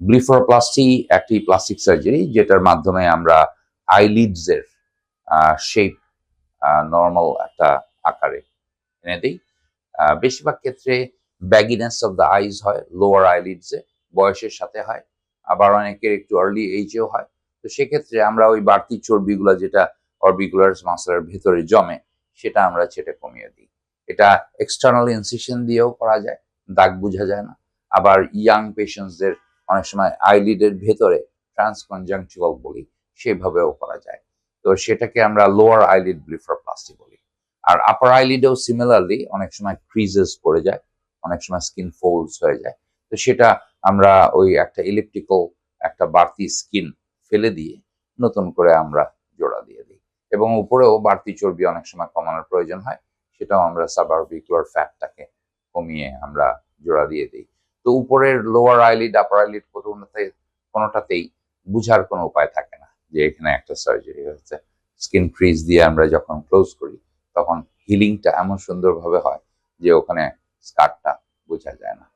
ব্লিফারোপ্লাস্টি একটি plastic surgery যেটার মাধ্যমে আমরা আইলিডস এর শেপ নর্মাল একটা আকারে এনে দিই। বেশিরভাগ ক্ষেত্রে ব্যাগিনেস অফ দ্য আইজ হয় লোয়ার আইলিডস বয়সের সাথে হয়, আবার অনেকের একটু আর্লি এজেও হয়। তো সেক্ষেত্রে আমরা ওই বাড়তি চর্বিগুলো যেটা অরবিকুলার মাসেলের ভেতরে জমে, সেটা আমরা সেটা কমিয়ে দিই। এটা এক্সটার্নাল ইনসিশন দিয়েও করা যায়, দাগ বোঝা যায় না। আবার ইয়াং পেশেন্টসদের অনেক সময় আইলিডের ভেতরে ট্রান্সকনজাংটিভাল বলি, সেভাবেও করা যায়। তো সেটাকে আমরা লোয়ার আইলিড ব্লিফারপ্লাস্টি বলি। আর আপার আইলিডেও সিমিলারলি অনেক সময় ক্রিজেস পড়ে যায়, অনেক সময় স্কিন ফোলস হয়ে যায়। তো সেটা আমরা ওই একটা ইলেকট্রিক্যাল একটা বাড়তি স্কিন ফেলে দিয়ে নতুন করে আমরা জোড়া দিয়ে দিই। এবং উপরেও বাড়তি চর্বি অনেক সময় কমানোর প্রয়োজন হয়, সেটাও আমরা সাবারবিকুলার ফ্যাটটাকে কমিয়ে আমরা জোড়া দিয়ে দিই। তো উপরের লোয়ার আইলিড আপার আইলিড কোনোটাতে, কোনোটাতেই বুঝার কোনো উপায় থাকে না যে এখানে একটা সার্জারি হয়েছে। স্কিন ফ্রিজ দিয়ে আমরা যখন ক্লোজ করি, তখন হিলিংটা এমন সুন্দরভাবে হয় যে ওখানে স্কারটা বোঝা যায় না।